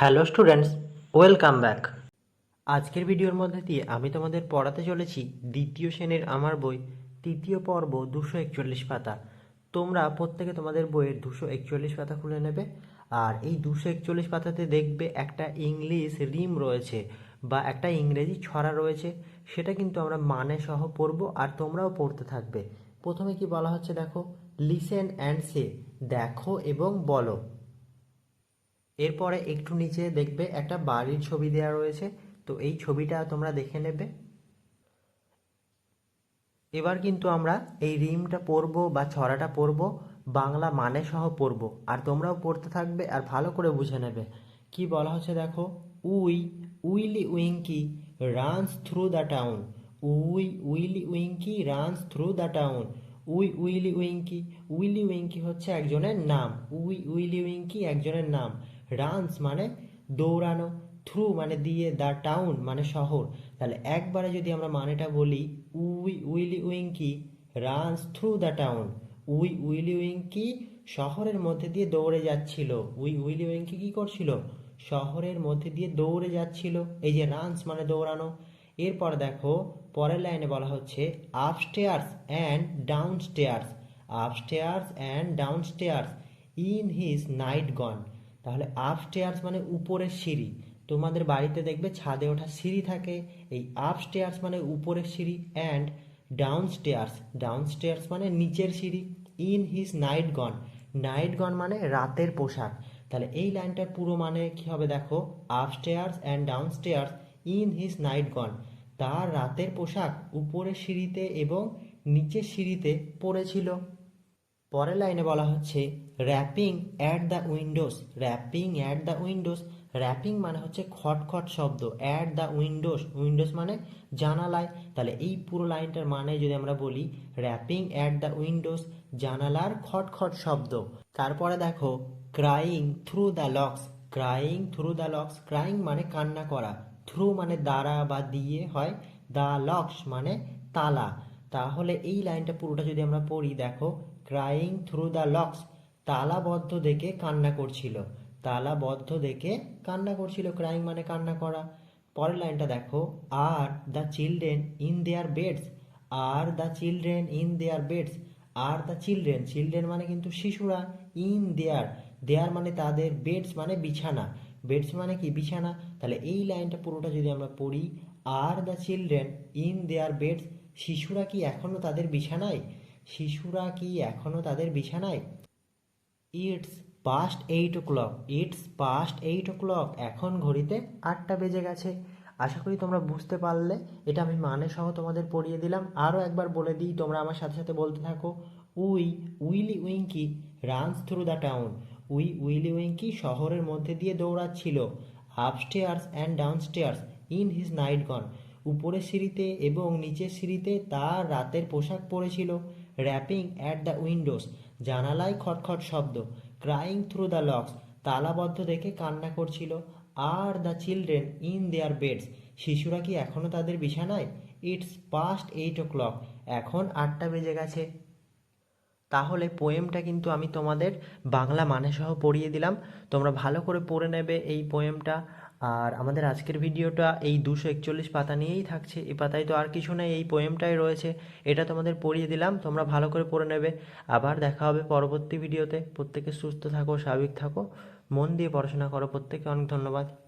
Hello students, welcome back. আজকের ভিডিওর মধ্যে দিয়ে আমি তোমাদের পড়াতে চলেছি দ্বিতীয় শ্রেণির আমার বই, তৃতীয় পর্ব দুশো একচল্লিশ পাতা। তোমরা প্রত্যেকে তোমাদের বইয়ের দুশো একচল্লিশ পাতা খুলে নেবে, আর এই দুশো একচল্লিশ পাতাতে দেখবে একটা ইংলিশ রিম রয়েছে বা একটা ইংরেজি ছড়া রয়েছে, সেটা কিন্তু আমরা মানে সহ পড়ব আর তোমরাও পড়তে থাকবে। প্রথমে কি বলা হচ্ছে দেখো? লিসেন অ্যান্ড সে, দেখো এবং বলো। এরপরে একটু নিচে দেখবে একটা বাড়ির ছবি দেওয়া রয়েছে। তো এই ছবিটা তোমরা দেখে নেবে। এবার কিন্তু আমরা এই রিমটা পড়ব বা ছড়াটা পড়ব বাংলা মানে সহ পরব। আর তোমরাও পড়তে থাকবে আর ভালো করে বুঝে নেবে। কি বলা হচ্ছে দেখো? Wee, Willie Winkie runs through the town. Wee, Willie Winkie runs through the town. Wee, Willie Winkie Willie Winkie হচ্ছে একজনের নাম। উই, উইলি উইঙ্কি একজনের নাম। রানস মানে দৌড়ানো থ্রু মানে দিয়ে দ্য টাউন মানে শহর। তাহলে একবারে যদি আমরা মানেটা বলি, wee Willie Winkie runs through the town wee Willie Winkie শহরের মধ্যে দিয়ে দৌড়ে যাচ্ছিল। উই উইলি উইঙ্কি কি করছিল? শহরের মধ্যে দিয়ে দৌড়ে যাচ্ছিল। এই যে রানস মানে দৌড়ানো। এরপর দেখো, পরের লাইনে বলা হচ্ছে upstairs and down stairs upstairs and down stairs in his nightgown তাহলে আপস্টেয়ার্স মানে উপরের সিঁড়ি। তোমাদের বাড়িতে দেখবে ছাদে ওঠা সিঁড়ি থাকে। এই আপস্টেয়ার্স মানে উপরের সিঁড়ি and down stairs down stairs মানে নিচের সিঁড়ি। In his nightgown nightgown মানে রাতের পোশাক। তাহলে এই লাইনটার পুরো মানে কি হবে দেখো? Upstairs and down stairs in his nightgown তার রাতের পোশাক উপরের সিঁড়িতে এবং নিচের সিঁড়িতে পড়েছিল। পরের লাইনে বলা হচ্ছে rapping at the windows rapping at the windows rapping মানে হচ্ছে খটখট শব্দ। অ্যাট দ্য উইন্ডোজ উইন্ডোজ মানে জানালায়। তাহলে এই পুরো লাইনটার মানে যদি আমরা বলি র্যাপিং অ্যাট দ্য উইন্ডোজ জানালার খটখট শব্দ। তারপরে দেখো crying through the locks crying through the locks crying মানে কান্না করা। থ্রু মানে দ্বারা বা দিয়ে হয়। দ্য লক্স মানে তালা। তাহলে এই লাইনটা পুরোটা যদি আমরা পড়ি, দেখো ক্রাইং থ্রু দ্য লক্স তালাবদ্ধ দেখে কান্না করছিল। তালাবদ্ধ দেখে কান্না করছিল ক্রাইং মানে কান্না করা। পরের লাইনটা দেখো are the children in their beds are the children in their beds are the children children মানে কিন্তু শিশুরা ইন দেয়ার দেয়ার মানে তাদের বেডস মানে বিছানা। বেডস মানে কি? বিছানা। তাহলে এই লাইনটা পুরোটা যদি আমরা পড়ি are the children in their beds শিশুরা কি এখনও তাদের বিছানায়? শিশুরা কি এখনও তাদের বিছানায়? It's past eight o'clock it's past eight o'clock এখন ঘড়িতে আটটা বেজে গেছে। আশা করি তোমরা বুঝতে পারলে। এটা আমি মানে সহ তোমাদের পড়িয়ে দিলাম। আরও একবার বলে দিই, তোমরা আমার সাথে সাথে বলতে থাকো। Wee, Willie Winkie runs through the town. Wee, Willie Winkie শহরের মধ্যে দিয়ে দৌড়াচ্ছিল। Upstairs and downstairs in his nightgown. উপরের সিঁড়িতে এবং নিচের সিঁড়িতে তার রাতের পোশাক পরেছিল র্যাপিং অ্যাট দ্য উইন্ডোজ জানালায় খটখট শব্দ ক্রাইং থ্রু দ্য লক্স তালাবদ্ধ দেখে কান্না করছিল are the children in their beds শিশুরা কি এখনও তাদের বিছানায়? It's past eight o'clock এখন আটটা বেজে গেছে। তাহলে পোয়েমটা কিন্তু আমি তোমাদের বাংলা মানে সহ পড়িয়ে দিলাম। তোমরা ভালো করে পড়ে নেবে এই পোয়েমটা আর আমাদের আজকের ভিডিওটা এই দুশো একচল্লিশ পাতা নিয়েই থাকছে। এই পাতায় তো আর কিছু নেই, এই পোয়েমটাই রয়েছে। এটা তোমাদের পড়িয়ে দিলাম, তোমরা ভালো করে পড়ে নেবে। আবার দেখা হবে পরবর্তী ভিডিওতে। প্রত্যেকে সুস্থ থাকো, স্বাভাবিক থাকো, মন দিয়ে পড়াশোনা করো। প্রত্যেকে অনেক ধন্যবাদ।